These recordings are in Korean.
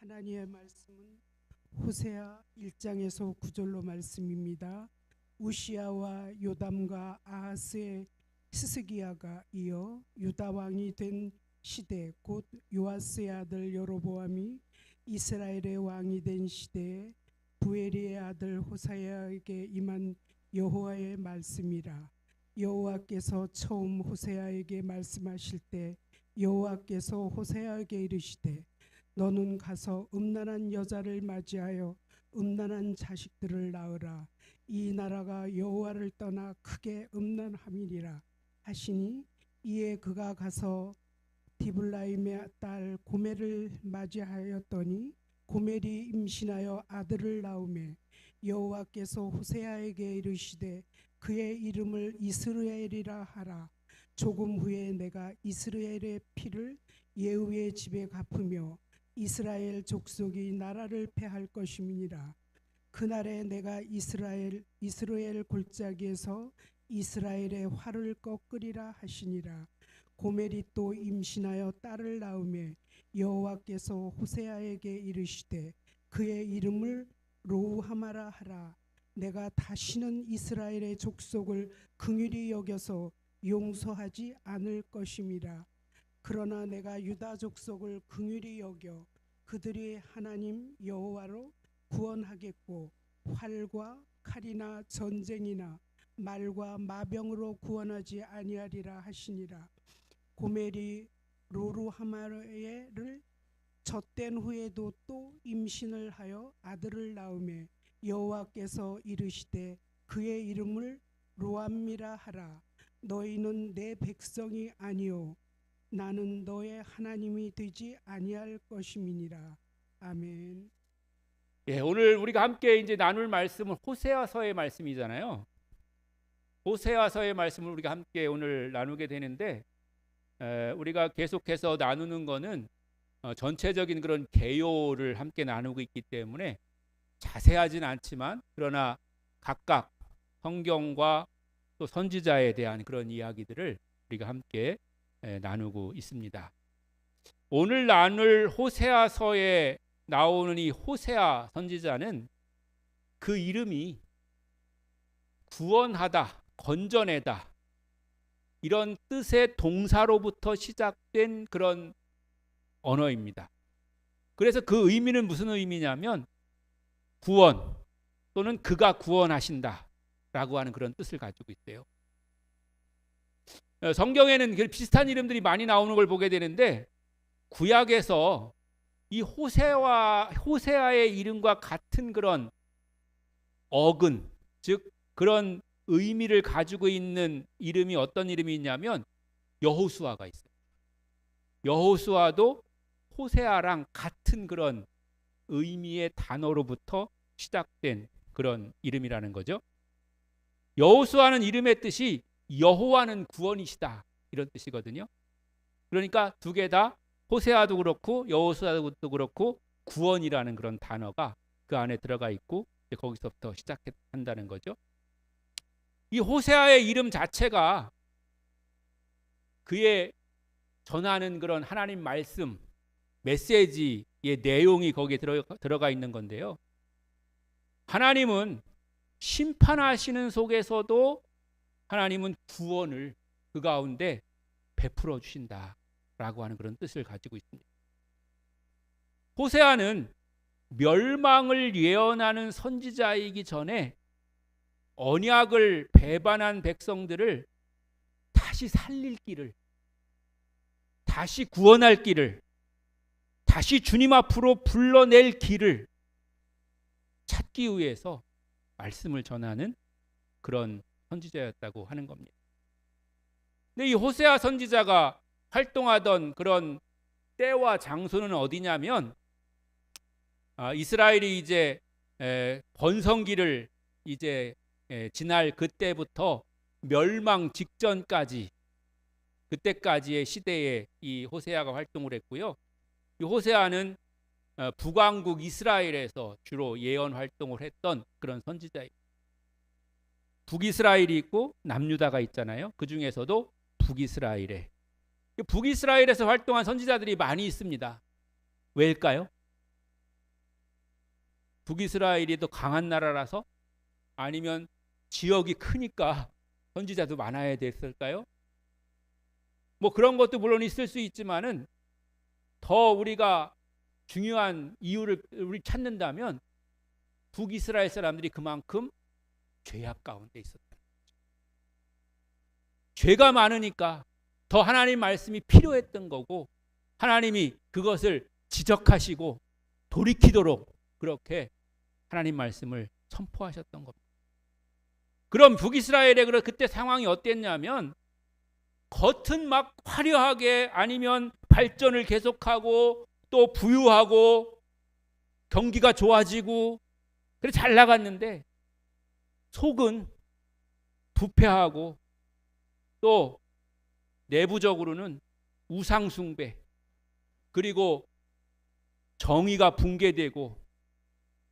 하나님의 말씀은 호세아 1장에서 9절로 말씀입니다. 우시아와 요담과 아하스의 스스기야가 이어 유다 왕이 된 시대 곧 요아스의 아들 여로보암이 이스라엘의 왕이 된 시대에 부에리의 아들 호사야에게 임한 여호와의 말씀이라 여호와께서 처음 호세아에게 말씀하실 때 여호와께서 호세아에게 이르시되 너는 가서 음란한 여자를 맞이하여 음란한 자식들을 낳으라. 이 나라가 여호와를 떠나 크게 음란함이니라. 하시니 이에 그가 가서 디블라임의 딸 고멜을 맞이하였더니 고멜이 임신하여 아들을 낳음에 여호와께서 호세아에게 이르시되 그의 이름을 이스라엘이라 하라. 조금 후에 내가 이스라엘의 피를 예후의 집에 갚으며 이스라엘 족속이 나라를 패할 것임이니라. 그날에 내가 이스라엘 이스라엘 골짜기에서 이스라엘의 활을 꺾으리라 하시니라. 고멜이 또 임신하여 딸을 낳음에 여호와께서 호세아에게 이르시되 그의 이름을 로우하마라 하라. 내가 다시는 이스라엘의 족속을 긍휼히 여겨서 용서하지 않을 것임이라 그러나 내가 유다 족속을 긍휼히 여겨 그들이 하나님 여호와로 구원하겠고 활과 칼이나 전쟁이나 말과 마병으로 구원하지 아니하리라 하시니라. 고멜이 로루하마르를 젖된 후에도 또 임신을 하여 아들을 낳음에 여호와께서 이르시되 그의 이름을 로암미라 하라. 너희는 내 백성이 아니요 나는 너의 하나님이 되지 아니할 것임이니라 아멘. 예, 오늘 우리가 함께 이제 나눌 말씀은 호세아서의 말씀이잖아요. 호세아서의 말씀을 우리가 함께 오늘 나누게 되는데 에, 우리가 계속해서 나누는 거는 어, 전체적인 그런 개요를 함께 나누고 있기 때문에 자세하진 않지만 그러나 각각 성경과 또 선지자에 대한 그런 이야기들을 우리가 함께 에, 나누고 있습니다. 오늘 나눌 호세아서에 나오는 이 호세아 선지자는 그 이름이 구원하다, 건져내다 이런 뜻의 동사로부터 시작된 그런 언어입니다. 그래서 그 의미는 무슨 의미냐면 구원 또는 그가 구원하신다라고 하는 그런 뜻을 가지고 있어요. 어, 성경에는 그 비슷한 이름들이 많이 나오는 걸 보게 되는데 구약에서 이 호세와 호세아의 이름과 같은 그런 어근 즉 그런 의미를 가지고 있는 이름이 어떤 이름이 있냐면 여호수아가 있어요. 여호수아도 호세아랑 같은 그런 의미의 단어로부터 시작된 그런 이름이라는 거죠. 여호수아는 이름의 뜻이 여호와는 구원이시다 이런 뜻이거든요. 그러니까 두 개 다 호세아도 그렇고 여호수아도 그렇고 구원이라는 그런 단어가 그 안에 들어가 있고 거기서부터 시작한다는 거죠. 이 호세아의 이름 자체가 그의 전하는 그런 하나님 말씀 메시지의 내용이 거기에 들어, 들어가 있는 건데요. 하나님은 심판하시는 속에서도 하나님은 구원을 그 가운데 베풀어 주신다라고 하는 그런 뜻을 가지고 있습니다. 호세아는 멸망을 예언하는 선지자이기 전에 언약을 배반한 백성들을 다시 살릴 길을 다시 구원할 길을 다시 주님 앞으로 불러낼 길을 찾기 위해서 말씀을 전하는 그런 선지자였다고 하는 겁니다. 근데 이 호세아 선지자가 활동하던 그런 때와 장소는 어디냐면 아, 이스라엘이 이제 에, 번성기를 이제 에, 지날 그때부터 멸망 직전까지 그때까지의 시대에 이 호세아가 활동을 했고요. 이 호세아는 어, 북왕국 이스라엘에서 주로 예언 활동을 했던 그런 선지자입니다. 북이스라엘이 있고 남유다가 있잖아요. 그 중에서도 북이스라엘에 북이스라엘에서 활동한 선지자들이 많이 있습니다. 왜일까요? 북이스라엘이 더 강한 나라라서 아니면 지역이 크니까 선지자도 많아야 됐을까요? 뭐 그런 것도 물론 있을 수 있지만은 더 우리가 중요한 이유를 우리 찾는다면 북이스라엘 사람들이 그만큼 죄악 가운데 있었다. 죄가 많으니까 더 하나님 말씀이 필요했던 거고 하나님이 그것을 지적하시고 돌이키도록 그렇게 하나님 말씀을 선포하셨던 겁니다. 그럼 북이스라엘의 그때 상황이 어땠냐면 겉은 막 화려하게 아니면 발전을 계속하고 또 부유하고 경기가 좋아지고 그래 잘 나갔는데 속은 부패하고 또 내부적으로는 우상숭배 그리고 정의가 붕괴되고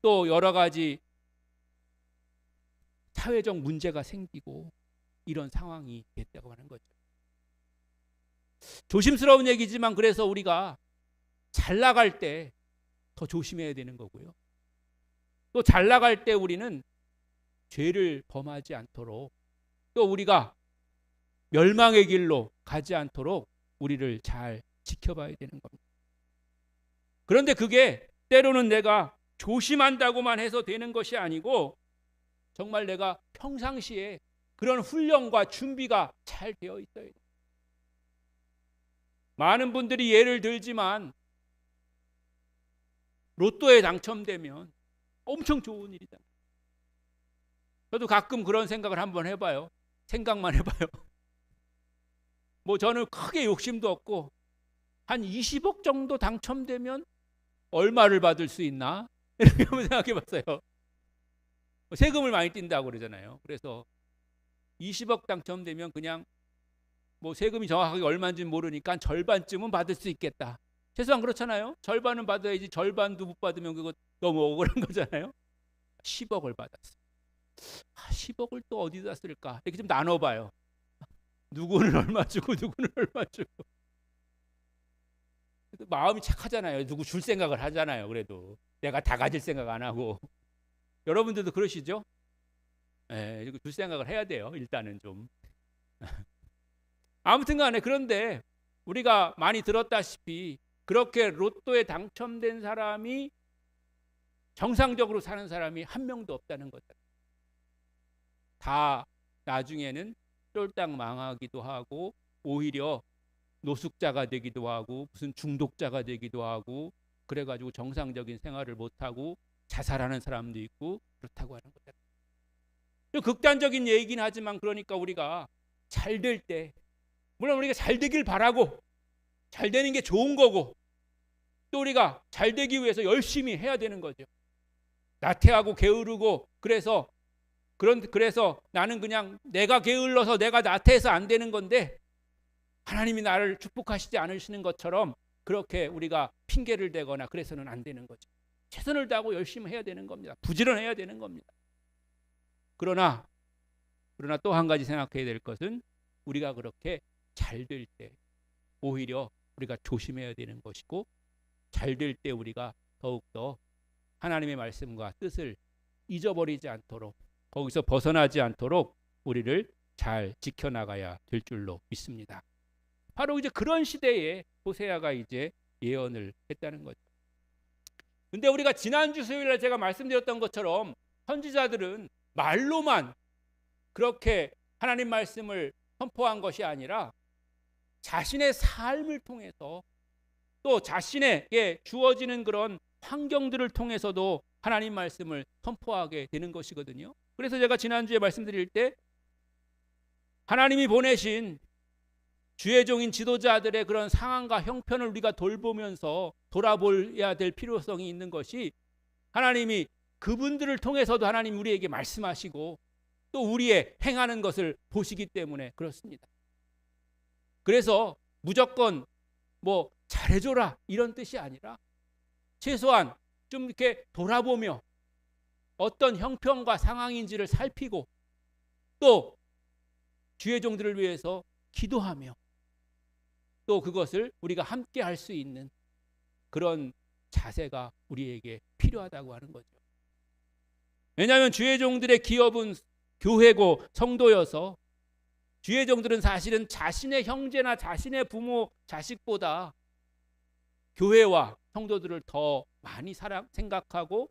또 여러 가지 사회적 문제가 생기고 이런 상황이 됐다고 하는 거죠. 조심스러운 얘기지만 그래서 우리가 잘 나갈 때 더 조심해야 되는 거고요. 또 잘 나갈 때 우리는 죄를 범하지 않도록 또 우리가 멸망의 길로 가지 않도록 우리를 잘 지켜봐야 되는 겁니다. 그런데 그게 때로는 내가 조심한다고만 해서 되는 것이 아니고 정말 내가 평상시에 그런 훈련과 준비가 잘 되어 있어야 돼요. 많은 분들이 예를 들지만 로또에 당첨되면 엄청 좋은 일이다. 저도 가끔 그런 생각을 한번 해봐요. 생각만 해봐요. 뭐 저는 크게 욕심도 없고 한 20억 정도 당첨되면 얼마를 받을 수 있나 이렇게 한번 생각해봤어요. 세금을 많이 띈다고 그러잖아요. 그래서 20억 당첨되면 그냥 뭐 세금이 정확하게 얼마인지 모르니까 절반쯤은 받을 수 있겠다. 최소한 그렇잖아요. 절반은 받아야지 절반도 못 받으면 그거 너무 억울한 거잖아요. 10억을 받았어. 아, 10억을 또 어디다 쓸까? 이렇게 좀 나눠봐요. 누구는 얼마 주고 누구는 얼마 주고. 마음이 착하잖아요. 누구 줄 생각을 하잖아요. 그래도 내가 다 가질 생각 안 하고. 여러분들도 그러시죠? 예, 줄 생각을 해야 돼요. 일단은 좀. 아무튼 간에 그런데 우리가 많이 들었다시피 그렇게 로또에 당첨된 사람이 정상적으로 사는 사람이 한 명도 없다는 거죠. 다 나중에는 쫄딱 망하기도 하고 오히려 노숙자가 되기도 하고 무슨 중독자가 되기도 하고 그래가지고 정상적인 생활을 못하고 자살하는 사람도 있고 그렇다고 하는 거죠. 좀 극단적인 얘기긴 하지만 그러니까 우리가 잘 될 때 물론 우리가 잘 되길 바라고 잘 되는 게 좋은 거고 또 우리가 잘 되기 위해서 열심히 해야 되는 거죠. 나태하고 게으르고 그래서 그런 그래서 나는 그냥 내가 게을러서 내가 나태해서 안 되는 건데 하나님이 나를 축복하시지 않으시는 것처럼 그렇게 우리가 핑계를 대거나 그래서는 안 되는 거죠. 최선을 다하고 열심히 해야 되는 겁니다. 부지런해야 되는 겁니다. 그러나 그러나 또 한 가지 생각해야 될 것은 우리가 그렇게 잘 될 때 오히려 우리가 조심해야 되는 것이고 잘 될 때 우리가 더욱더 하나님의 말씀과 뜻을 잊어버리지 않도록 거기서 벗어나지 않도록 우리를 잘 지켜나가야 될 줄로 믿습니다. 바로 이제 그런 시대에 호세아가 이제 예언을 했다는 거죠. 근데 우리가 지난주 수요일에 제가 말씀드렸던 것처럼 선지자들은 말로만 그렇게 하나님 말씀을 선포한 것이 아니라 자신의 삶을 통해서 또 자신에게 주어지는 그런 환경들을 통해서도 하나님 말씀을 선포하게 되는 것이거든요. 그래서 제가 지난주에 말씀드릴 때 하나님이 보내신 주의 종인 지도자들의 그런 상황과 형편을 우리가 돌보면서 돌아보아야 될 필요성이 있는 것이 하나님이 그분들을 통해서도 하나님 우리에게 말씀하시고 또 우리의 행하는 것을 보시기 때문에 그렇습니다. 그래서 무조건 뭐 잘해줘라 이런 뜻이 아니라 최소한 좀 이렇게 돌아보며 어떤 형편과 상황인지를 살피고 또 주의 종들을 위해서 기도하며 또 그것을 우리가 함께 할 수 있는 그런 자세가 우리에게 필요하다고 하는 거죠. 왜냐하면 주의 종들의 기업은 교회고 성도여서 주의 종들은 사실은 자신의 형제나 자신의 부모 자식보다 교회와 성도들을 더 많이 사랑 생각하고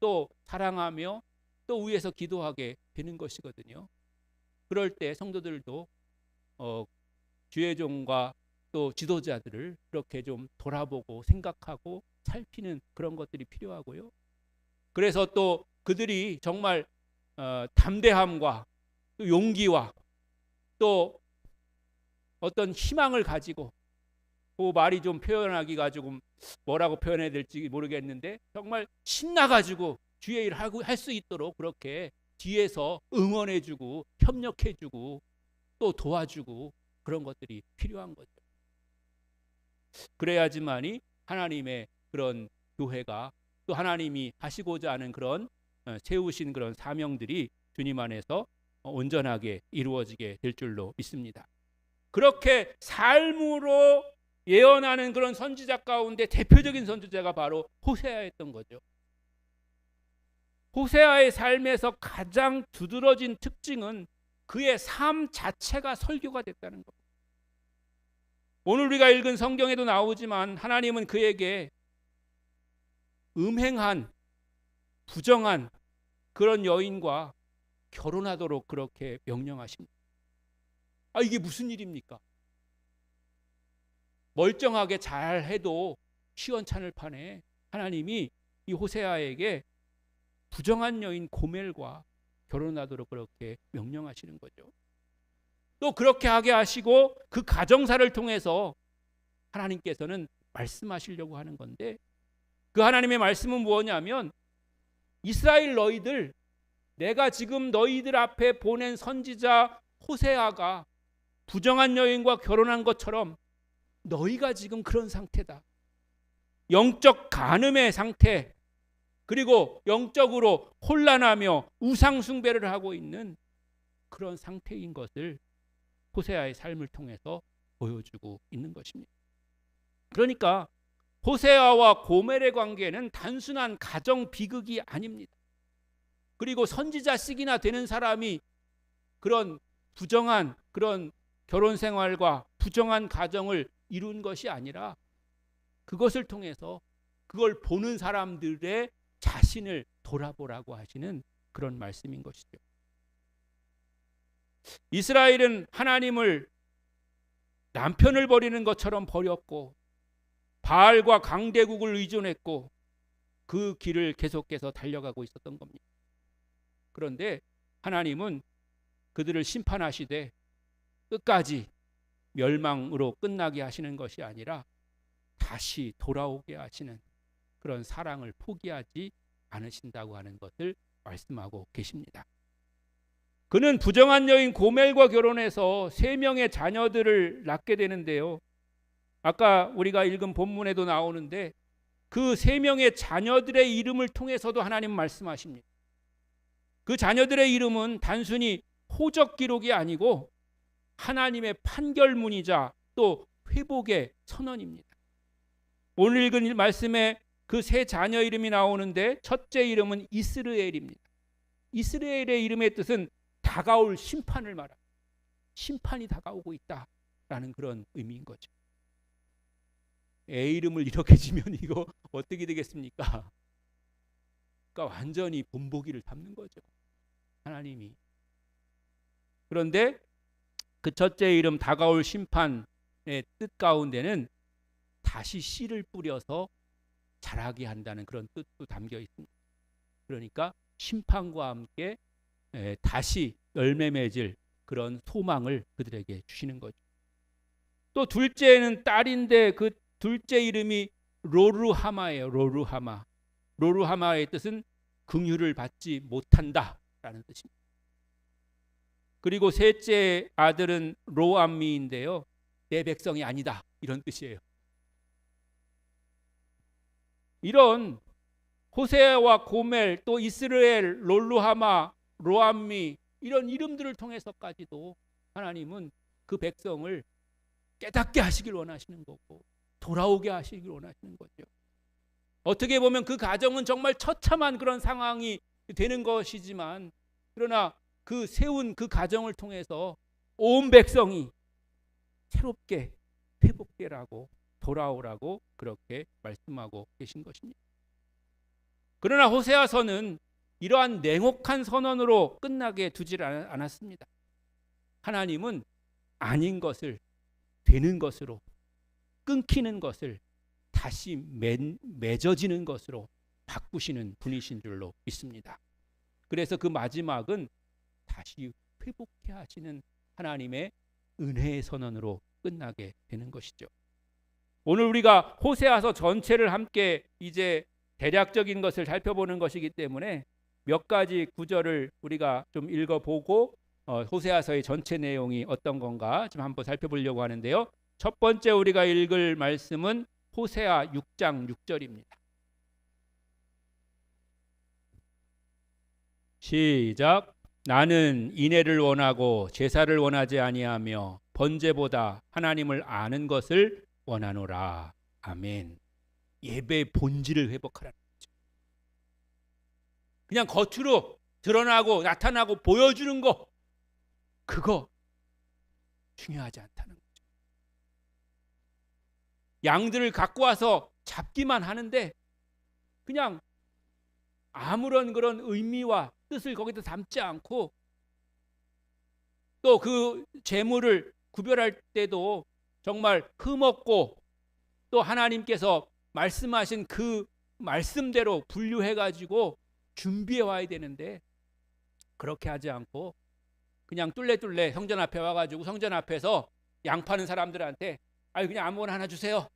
또 사랑하며 또 위에서 기도하게 되는 것이거든요. 그럴 때 성도들도 어, 주의 종과 또 지도자들을 그렇게 좀 돌아보고 생각하고 살피는 그런 것들이 필요하고요. 그래서 또 그들이 정말 어, 담대함과 또 용기와 또 어떤 희망을 가지고 그 말이 좀 표현하기가 조금 뭐라고 표현해야 될지 모르겠는데 정말 신나 가지고 주의 일을 하고 할 수 있도록 그렇게 뒤에서 응원해주고 협력해주고 또 도와주고 그런 것들이 필요한 거죠. 그래야지만이 하나님의 그런 교회가 또 하나님이 하시고자 하는 그런 어, 세우신 그런 사명들이 주님 안에서 어, 온전하게 이루어지게 될 줄로 믿습니다. 그렇게 삶으로 예언하는 그런 선지자 가운데 대표적인 선지자가 바로 호세아였던 거죠. 호세아의 삶에서 가장 두드러진 특징은 그의 삶 자체가 설교가 됐다는 것. 오늘 우리가 읽은 성경에도 나오지만 하나님은 그에게 음행한 부정한 그런 여인과 결혼하도록 그렇게 명령하십니다. 아 이게 무슨 일입니까? 멀쩡하게 잘 해도 시원찮을 판에 하나님이 이 호세아에게 부정한 여인 고멜과 결혼하도록 그렇게 명령하시는 거죠. 또 그렇게 하게 하시고 그 가정사를 통해서 하나님께서는 말씀하시려고 하는 건데 그 하나님의 말씀은 뭐냐면 이스라엘 너희들 내가 지금 너희들 앞에 보낸 선지자 호세아가 부정한 여인과 결혼한 것처럼 너희가 지금 그런 상태다. 영적 간음의 상태 그리고 영적으로 혼란하며 우상 숭배를 하고 있는 그런 상태인 것을 호세아의 삶을 통해서 보여주고 있는 것입니다. 그러니까 호세아와 고멜의 관계는 단순한 가정 비극이 아닙니다. 그리고 선지자식이나 되는 사람이 그런 부정한 그런 결혼 생활과 부정한 가정을 이룬 것이 아니라 그것을 통해서 그걸 보는 사람들의 자신을 돌아보라고 하시는 그런 말씀인 것이죠. 이스라엘은 하나님을 남편을 버리는 것처럼 버렸고 바알과 강대국을 의존했고 그 길을 계속해서 달려가고 있었던 겁니다. 그런데 하나님은 그들을 심판하시되 끝까지 멸망으로 끝나게 하시는 것이 아니라 다시 돌아오게 하시는 그런 사랑을 포기하지 않으신다고 하는 것을 말씀하고 계십니다. 그는 부정한 여인 고멜과 결혼해서 세 명의 자녀들을 낳게 되는데요. 아까 우리가 읽은 본문에도 나오는데 그 세 명의 자녀들의 이름을 통해서도 하나님 말씀하십니다. 그 자녀들의 이름은 단순히 호적 기록이 아니고 하나님의 판결문이자 또 회복의 선언입니다. 오늘 읽은 말씀에 그 세 자녀 이름이 나오는데 첫째 이름은 이스르엘입니다. 이스라엘의 이름의 뜻은 다가올 심판을 말합니다. 심판이 다가오고 있다라는 그런 의미인 거죠. 애 이름을 이렇게 지면 이거 어떻게 되겠습니까? 그러니까 완전히 본보기를 담는 거죠. 하나님이. 그런데 그 첫째 이름 다가올 심판의 뜻 가운데는 다시 씨를 뿌려서 자라게 한다는 그런 뜻도 담겨 있습니다. 그러니까 심판과 함께 다시 열매 맺을 그런 소망을 그들에게 주시는 거죠. 또 둘째는 딸인데 그 둘째 이름이 로루하마예요. 로루하마. 로루하마의 뜻은 긍휼을 받지 못한다라는 뜻입니다. 그리고 셋째 아들은 로암미인데요. 내 백성이 아니다 이런 뜻이에요. 이런 호세와 고멜 또 이스라엘 롤루하마 로암미 이런 이름들을 통해서까지도 하나님은 그 백성을 깨닫게 하시길 원하시는 거고 돌아오게 하시길 원하시는 거죠. 어떻게 보면 그 가정은 정말 처참한 그런 상황이 되는 것이지만 그러나 그 세운 그 가정을 통해서 온 백성이 새롭게 회복되라고 돌아오라고 그렇게 말씀하고 계신 것입니다. 그러나 호세아서는 이러한 냉혹한 선언으로 끝나게 두질 않- 않았습니다. 하나님은 아닌 것을 되는 것으로 끊기는 것을 다시 맺, 맺어지는 것으로 바꾸시는 분이신 줄로 믿습니다. 그래서 그 마지막은 다시 회복해 하시는 하나님의 은혜의 선언으로 끝나게 되는 것이죠. 오늘 우리가 호세아서 전체를 함께 이제 대략적인 것을 살펴보는 것이기 때문에 몇 가지 구절을 우리가 좀 읽어보고 어, 호세아서의 전체 내용이 어떤 건가 좀 한번 살펴보려고 하는데요. 첫 번째 우리가 읽을 말씀은 호세아 6장 6절입니다. 시작. 나는 인애를 원하고 제사를 원하지 아니하며 번제보다 하나님을 아는 것을 원하노라. 아멘. 예배의 본질을 회복하라는 거죠. 그냥 겉으로 드러나고 나타나고 보여주는 거 그거 중요하지 않다는 거죠. 양들을 갖고 와서 잡기만 하는데 그냥 아무런 그런 의미와 뜻을 거기다 담지 않고 또 그 재물을 구별할 때도 정말 흠없고 또 하나님께서 말씀하신 그 말씀대로 분류해 가지고 준비해 와야 되는데 그렇게 하지 않고 그냥 뚫레뚫레 성전 앞에 와 가지고 성전 앞에서 양 파는 사람들한테 아유 그냥 아무거나 하나 주세요.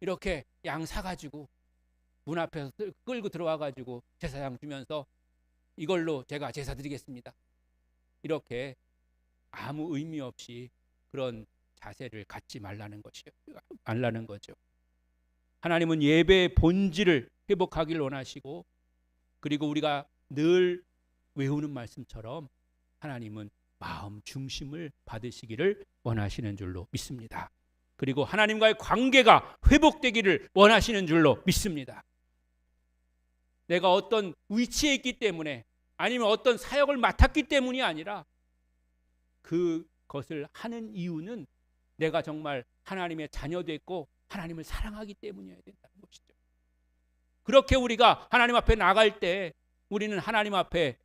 이렇게 양 사 가지고 문 앞에서 끌- 끌고 들어와 가지고 제사장 주면서 이걸로 제가 제사 드리겠습니다. 이렇게 아무 의미 없이 그런 자세를 갖지 말라는 것이요. 말라는 거죠. 하나님은 예배의 본질을 회복하길 원하시고 그리고 우리가 늘 외우는 말씀처럼 하나님은 마음 중심을 받으시기를 원하시는 줄로 믿습니다. 그리고 하나님과의 관계가 회복되기를 원하시는 줄로 믿습니다. 내가 어떤 위치에 있기 때문에 아니면 어떤 사역을 맡았기 때문이 아니라 그것을 하는 이유는 내가 정말 하나님의 자녀 됐고 하나님을 사랑하기 때문이어야 된다는 것이죠. 그렇게 우리가 하나님 앞에 나갈 때 우리는 하나님 앞에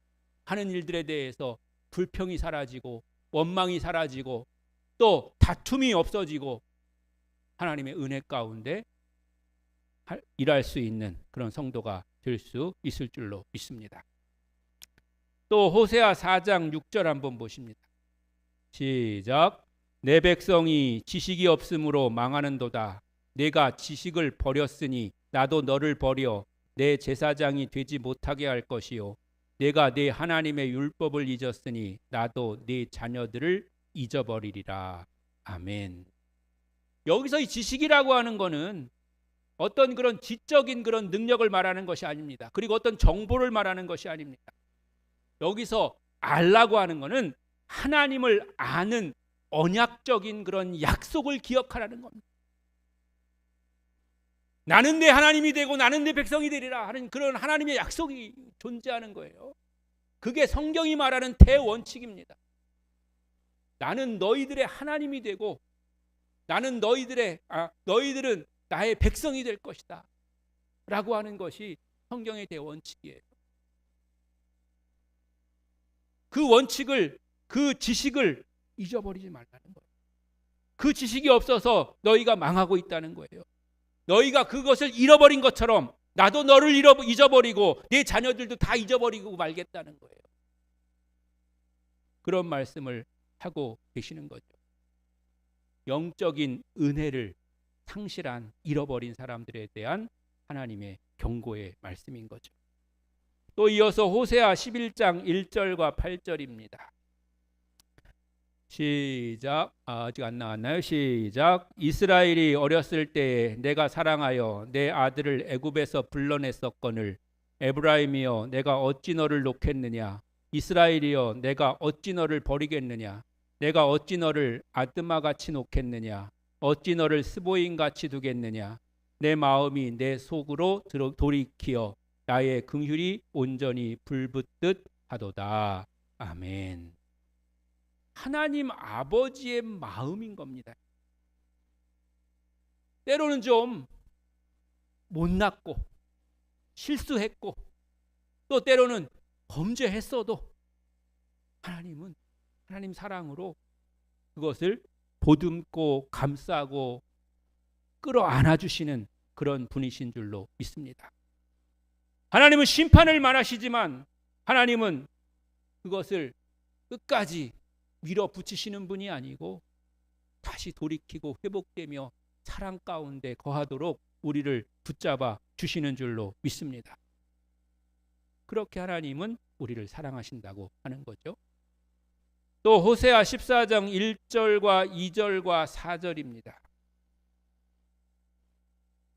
하는 일들에 대해서 불평이 사라지고 원망이 사라지고 또 다툼이 없어지고 하나님의 은혜 가운데 할- 일할 수 있는 그런 성도가 될 수 있을 줄로 믿습니다. 또 호세아 4장 6절 한번 보십니다. 시작. 내 백성이 지식이 없으므로 망하는도다. 내가 지식을 버렸으니 나도 너를 버려 내 제사장이 되지 못하게 할 것이요. 내가 내 하나님의 율법을 잊었으니 나도 네 자녀들을 잊어버리리라. 아멘. 여기서 이 지식이라고 하는 거는 어떤 그런 지적인 그런 능력을 말하는 것이 아닙니다. 그리고 어떤 정보를 말하는 것이 아닙니다. 여기서 알라고 하는 것은 하나님을 아는 언약적인 그런 약속을 기억하라는 겁니다. 나는 내 하나님이 되고 나는 내 백성이 되리라 하는 그런 하나님의 약속이 존재하는 거예요. 그게 성경이 말하는 대원칙입니다. 나는 너희들의 하나님이 되고 나는 너희들의 아, 너희들은 나의 백성이 될 것이다. 라고 하는 것이 성경의 대원칙이에요. 그 원칙을 그 지식을 잊어버리지 말라는 거예요. 그 지식이 없어서 너희가 망하고 있다는 거예요. 너희가 그것을 잃어버린 것처럼 나도 너를 잊어버리고 내 자녀들도 다 잊어버리고 말겠다는 거예요. 그런 말씀을 하고 계시는 거죠. 영적인 은혜를 상실한 잃어버린 사람들에 대한 하나님의 경고의 말씀인 거죠. 또 이어서 호세아 11장 1절과 8절입니다. 시작. 아, 아직 안 나왔나요? 시작. 이스라엘이 어렸을 때에 내가 사랑하여 내 아들을 애굽에서 불러냈었거늘 에브라임이여 내가 어찌 너를 놓겠느냐 이스라엘이여 내가 어찌 너를 버리겠느냐 내가 어찌 너를 아드마 같이 놓겠느냐 어찌 너를 스보인 같이 두겠느냐 내 마음이 내 속으로 돌이키어 나의 긍휼이 온전히 불붙듯 하도다. 아멘. 하나님 아버지의 마음인 겁니다. 때로는 좀 못났고 실수했고 또 때로는 범죄했어도 하나님은 하나님 사랑으로 그것을 보듬고 감싸고 끌어안아 주시는 그런 분이신 줄로 믿습니다. 하나님은 심판을 말하시지만 하나님은 그것을 끝까지 밀어붙이시는 분이 아니고 다시 돌이키고 회복되며 사랑 가운데 거하도록 우리를 붙잡아 주시는 줄로 믿습니다. 그렇게 하나님은 우리를 사랑하신다고 하는 거죠. 또 호세아 14장 1절과 2절과 4절입니다.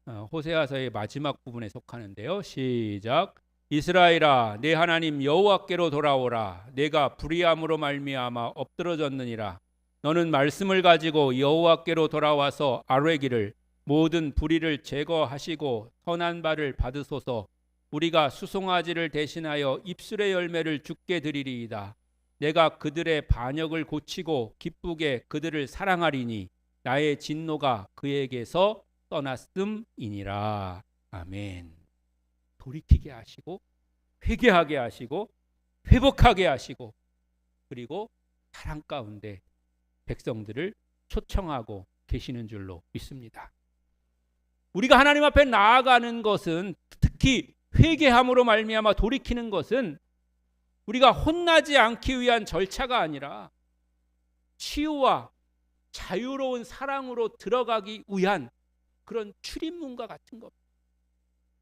어, 호세아서의 마지막 부분에 속하는데요. 시작. 이스라엘아 내 하나님 여호와께로 돌아오라 내가 불의함으로 말미암아 엎드러졌느니라 너는 말씀을 가지고 여호와께로 돌아와서 아뢰기를 모든 불의를 제거하시고 선한 바를 받으소서 우리가 수송아지를 대신하여 입술의 열매를 죽게 드리리이다 내가 그들의 반역을 고치고 기쁘게 그들을 사랑하리니 나의 진노가 그에게서 떠났음이니라 아멘 돌이키게 하시고 회개하게 하시고 회복하게 하시고 그리고 사랑 가운데 백성들을 초청하고 계시는 줄로 믿습니다. 우리가 하나님 앞에 나아가는 것은 특히 회개함으로 말미암아 돌이키는 것은 우리가 혼나지 않기 위한 절차가 아니라 치유와 자유로운 사랑으로 들어가기 위한 그런 출입문과 같은 것.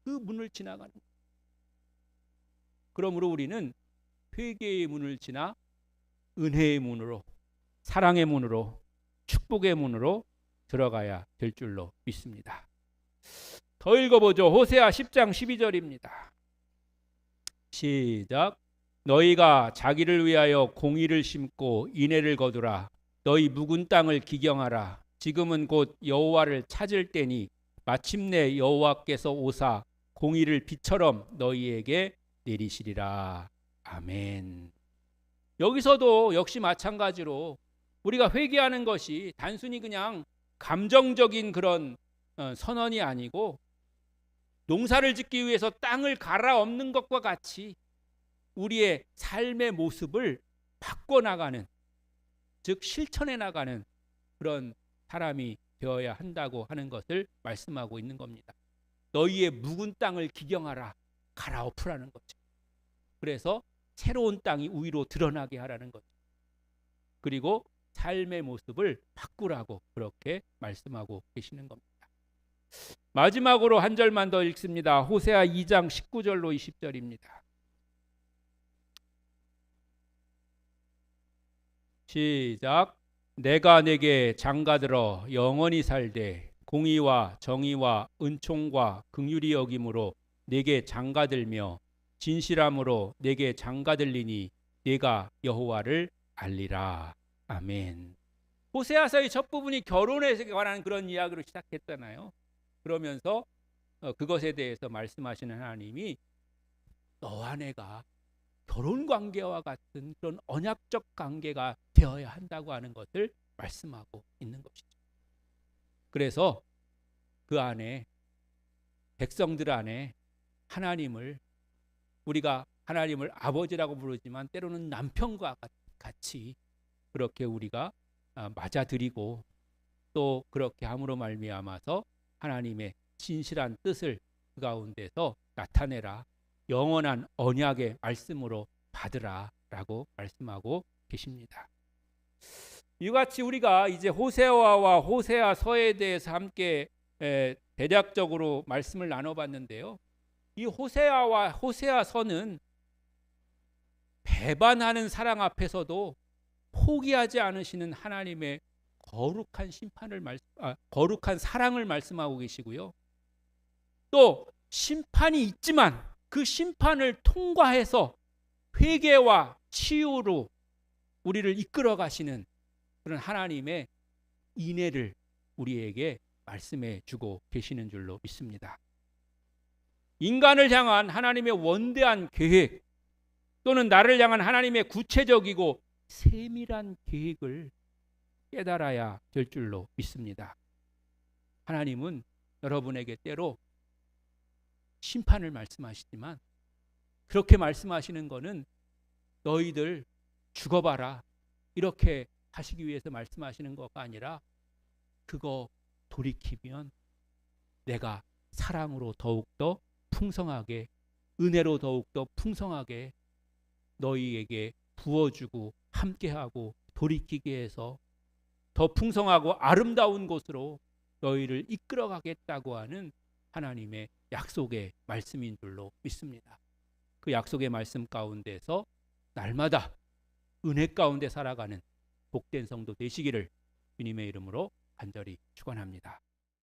그 문을 지나가는 것. 그러므로 우리는 회개의 문을 지나 은혜의 문으로 사랑의 문으로 축복의 문으로 들어가야 될 줄로 믿습니다. 더 읽어보죠. 호세아 10장 12절입니다. 시작. 너희가 자기를 위하여 공의를 심고 인애를 거두라. 너희 묵은 땅을 기경하라. 지금은 곧 여호와를 찾을 때니 마침내 여호와께서 오사 공의를 비처럼 너희에게 내리시리라. 아멘. 여기서도 역시 마찬가지로 우리가 회개하는 것이 단순히 그냥 감정적인 그런 어, 선언이 아니고 농사를 짓기 위해서 땅을 갈아엎는 것과 같이 우리의 삶의 모습을 바꿔 나가는 즉 실천해 나가는 그런 사람이 되어야 한다고 하는 것을 말씀하고 있는 겁니다. 너희의 묵은 땅을 기경하라. 갈아엎으라는 거죠. 그래서 새로운 땅이 위로 드러나게 하라는 거죠. 그리고 삶의 모습을 바꾸라고 그렇게 말씀하고 계시는 겁니다. 마지막으로 한 절만 더 읽습니다. 호세아 2장 19절로 20절입니다. 시작. 내가 내게 장가들어 영원히 살되 공의와 정의와 은총과 긍휼이 여김으로 내게 장가들며 진실함으로 내게 장가들리니 내가 여호와를 알리라. 아멘. 호세아서의 첫 부분이 결혼에 관한 그런 이야기로 시작했잖아요. 그러면서 어, 그것에 대해서 말씀하시는 하나님이 너와 내가 결혼 관계와 같은 그런 언약적 관계가 되어야 한다고 하는 것을 말씀하고 있는 것이죠. 그래서 그 안에 백성들 안에 하나님을 우리가 하나님을 아버지라고 부르지만 때로는 남편과 같이 그렇게 우리가 아, 맞아들이고 또 그렇게 함으로 말미암아서 하나님의 진실한 뜻을 그 가운데서 나타내라 영원한 언약의 말씀으로 받으라라고 말씀하고 계십니다. 이같이 우리가 이제 호세아와 호세아서에 대해서 함께 대략적으로 말씀을 나눠봤는데요. 이 호세아와 호세아서는 배반하는 사랑 앞에서도 포기하지 않으시는 하나님의 거룩한 심판을 말 아, 거룩한 사랑을 말씀하고 계시고요. 또 심판이 있지만 그 심판을 통과해서 회개와 치유로 우리를 이끌어 가시는 그런 하나님의 인애를 우리에게 말씀해 주고 계시는 줄로 믿습니다. 인간을 향한 하나님의 원대한 계획 또는 나를 향한 하나님의 구체적이고 세밀한 계획을 깨달아야 될 줄로 믿습니다. 하나님은 여러분에게 때로 심판을 말씀하시지만 그렇게 말씀하시는 것은 너희들 죽어봐라 이렇게 하시기 위해서 말씀하시는 것가 아니라 그거 돌이키면 내가 사랑으로 더욱더 풍성하게 은혜로 더욱더 풍성하게 너희에게 부어주고 함께하고 돌이키게 해서 더 풍성하고 아름다운 곳으로 너희를 이끌어가겠다고 하는 하나님의 약속의 말씀인 줄로 믿습니다. 그 약속의 말씀 가운데서 날마다 은혜 가운데 살아가는 복된 성도 되시기를 주님의 이름으로 간절히 축원합니다.